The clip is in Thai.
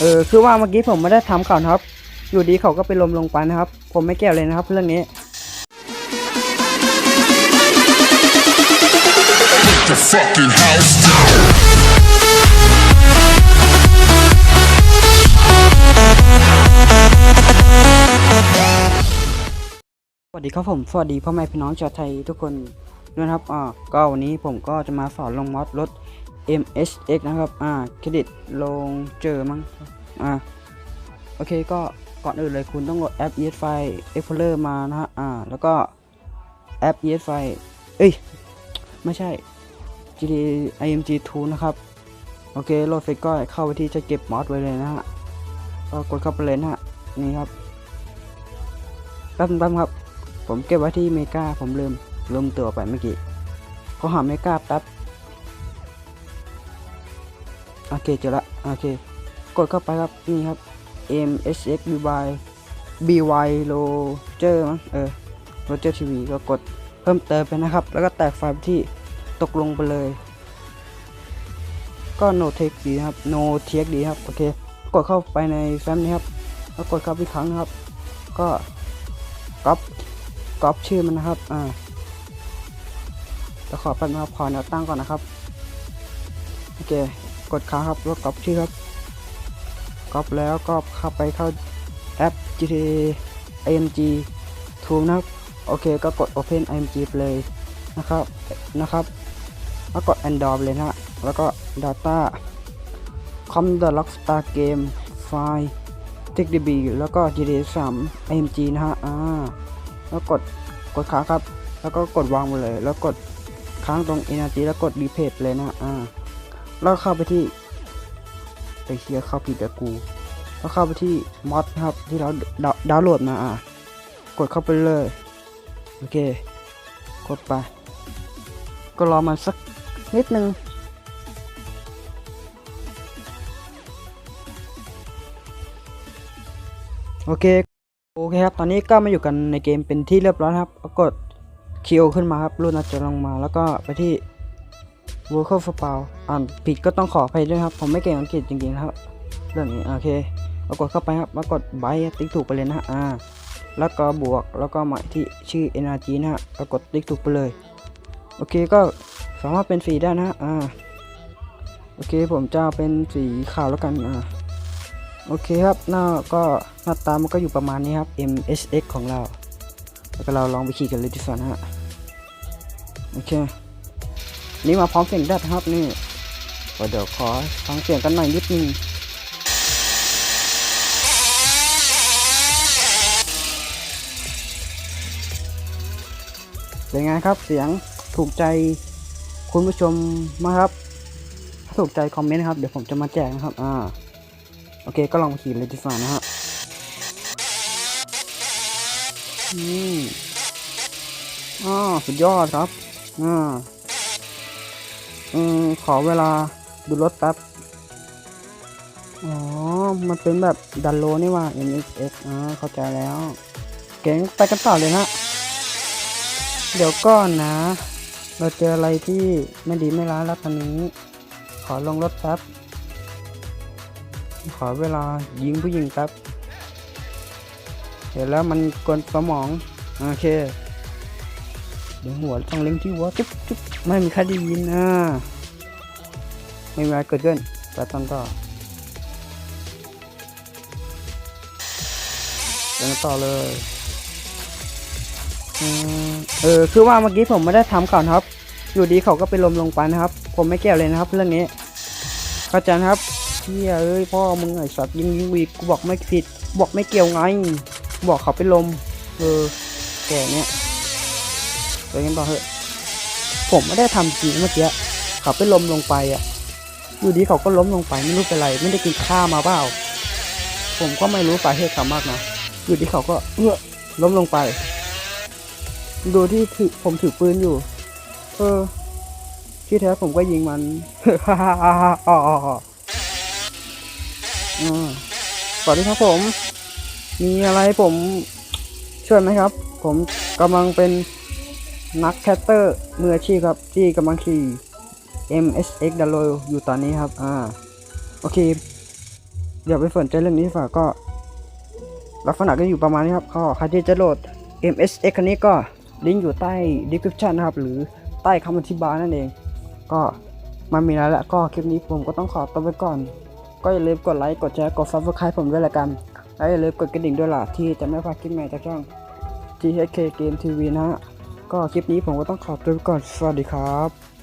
เออคือว่าเมื่อกี้ผมไม่ได้ทำเขานะครับ อยู่ดีเขาก็ไปลมลงไปนะครับ ผมไม่เกี่ยวเลยนะครับเรื่องนี้ the fucking house down. สวัสดีครับผม สวัสดีพ่อแม่พี่น้องชาวไทยทุกคนด้วยนะครับอ่าก็วันนี้ผมก็จะมาสอนลงมอดรถ MSX นะครับ อ่า เครดิตลงเจอมั้ง อ่า โอเค ก็ก่อนอื่นเลยคุณต้องโหลดแอป ESFi Explorer มานะฮะ อ่า แล้วก็แอป ESFi เอ้ย ไม่ใช่ GD IMG 2นะครับ โอเค โหลดเสร็จก็เข้าไปที่จะเก็บมอดไว้เลยนะฮะ ก็กดเข้าไปเลยนะฮะ นี่ครับแป๊บนึงแป๊บนึงครับ ผมเก็บไว้ที่เมกาผมลืมลืมตัวไปเมื่อกี้ขาหาเมกาแป๊บ โอเคเจอละโอเค กดเข้าไปครับ นี่ครับ MSX BY BY Roger มั้งเออ Roger TV ก็กดเพิ่มเติมไปนะครับ แล้วก็แตกไฟล์ที่ตกลงไปเลย ก็ no text ดีนะครับ no text ดีครับ โอเค กดเข้าไปในแฟ้มนี้ครับ แล้วกดเข้าอีกครั้งนะครับ ก็ก๊อปก๊อปชื่อมันนะครับ อ่าจะขอแป๊บนะครับ ขอแนวตั้งก่อนนะครับ โอเค กดค้างครับแล้วก๊อปชื่อครับก๊อปแล้วก็เข้าไปเข้าแอป GTA IMG Tool นะครับโอเคก็กด Open IMG ไปเลยนะครับนะครับแล้วกด Android เลยนะแล้วก็ Data com the rockstar game file TXDB แล้วก็ GTA 3 IMG นะฮะอ่าแล้วกดกดค้างครับ แล้วก็กดวางไปเลย แล้วกดค้างตรง Energy แล้วกด Repeat เลยนะอ่า แล้วเข้าไปที่ไปเชียเข้าผิดกับกู แล้วเข้าไปที่มอดนะครับที่เราดาวดาวน์โหลดมาอ่ากดเข้าไปเลย โอเค กดไป ก็รอมันสักนิดนึงโอเค โอเคครับ ตอนนี้ก็มาอยู่กันในเกมเป็นที่เรียบร้อยครับก็กดคิวขึ้นมาครับ รูปหนาจะลงมา แล้วก็ไปที่ vocal f i l e อ่านผิดก็ต้องขออภัยด้วยครับ ผมไม่เก่งอังกฤษจริงๆครับ เรื่องนี้ โอเคเอากดเข้าไปครับมากดไบติ๊กถูกไปเลยนะฮะอ่าแล้วก็บวกแล้วก็มาที่ชื่อ energy นะฮะแล้วกดติ๊กถูกไปเลย โอเคก็สามารถเป็นสีได้นะฮะอ่าโอเคผมจะเอาเป็นสีขาวแล้วกันอ่าโอเคครับหน้าก็หน้าตามันก็อยู่ประมาณนี้ครับ MSX ของเรา แล้วก็เราลองไปขี่กันเลยดีกว่านะฮะโอเค นี่มาพร้อมเสียงแดดครับนี่ก็เดี๋ยวขอฟังเสียงกันหน่อยนิดนึงเป็นไงครับเสียงถูกใจคุณผู้ชมไหมครับ ถ้าถูกใจคอมเมนต์นะครับเดี๋ยวผมจะมาแจกนะครับ อ่า โอเคก็ลองขี่เลยดีกว่านะฮะอืมอ๋อสุดยอดครับ อ่า อืมขอเวลาดูรถแป๊บ อ๋อ มันเป็นแบบดันโลนี่ว่า NXX อ่าเข้าใจแล้ว เก่งไปกันต่อเลยนะ เดี๋ยวก่อนนะ เราเจออะไรที่ไม่ดีไม่ร้ายแล้วตอนนี้ ขอลงรถแป๊บ ขอเวลายิงผู้หญิงแป๊บเห็นแล้วมันกวนสมอง โอเค เดี๋ยวหัวต้องเล็งที่หัวจุ๊บจุ๊บไม่มีใครได้ยินนะไม่มีอะไรเกิดขึ้นไปตอนต่อเดินต่อเลยเออคือว่าเมื่อกี้ผมไม่ได้ทำก่อนครับ อยู่ดีเขาก็ไปลมลงไปนะครับ ผมไม่เกี่ยวเลยนะครับ เรื่องนี้เข้าใจครับเฮียเอ้ยพ่อมึงไอ้สัตว์ยิงยิงวีกูบอกไม่ผิด บอกไม่เกี่ยวไง บอกเขาไปลม เออแกเนี่ย ไปกันต่อเถอะ ผมไม่ได้ทำจริงเมื่อกี้เขาไปล้มลงไปอะอยู่ดีเขาก็ล้มลงไปไม่รู้เป็นไร ไม่ได้กินข้าวมาเปล่า ผมก็ไม่รู้สาเหตุเขามากนะอยู่ดีเขาก็เอื้อล้มลงไป ดูที่ถือผมถือปืนอยู่ เออที่แท้ผมก็ยิงมันฮ่าฮ่าฮ่าฮ่าอ๋ออ๋ออ๋ออืมสวัสดีครับผม มีอะไรผมช่วยไหมครับ ผมกำลังเป็น นักแคสเตอร์มืออาชีพครับที่กำลังขี่ MSX ดันโลอยู่ตอนนี้ครับ อ่า โอเคอย่าไปสนใจเรื่องนี้ดีกก็ ลักษณะก็อยู่ประมาณนี้ครับก็ใครที่จะโหลด MSX คันนี้ก็ลิงก์อยู่ใต้ description นะครับ หรือใต้คำอธิบายนั่นเอง ก็มันมีแล้วแหละก็คลิปนี้ผมก็ต้องขอตัวไปก่อน ก็อย่าลืมกดไลค์กดแชร์กด subscribe ผมด้วยละกัน และอย่าลืมกดกระดิ่งด้วยล่ะที่จะไม่พลาดคลิปใหม่จากช่อง THK Game TV นะฮะ ก็คลิปนี้ผมก็ต้องขอตัวไปก่อน สวัสดีครับ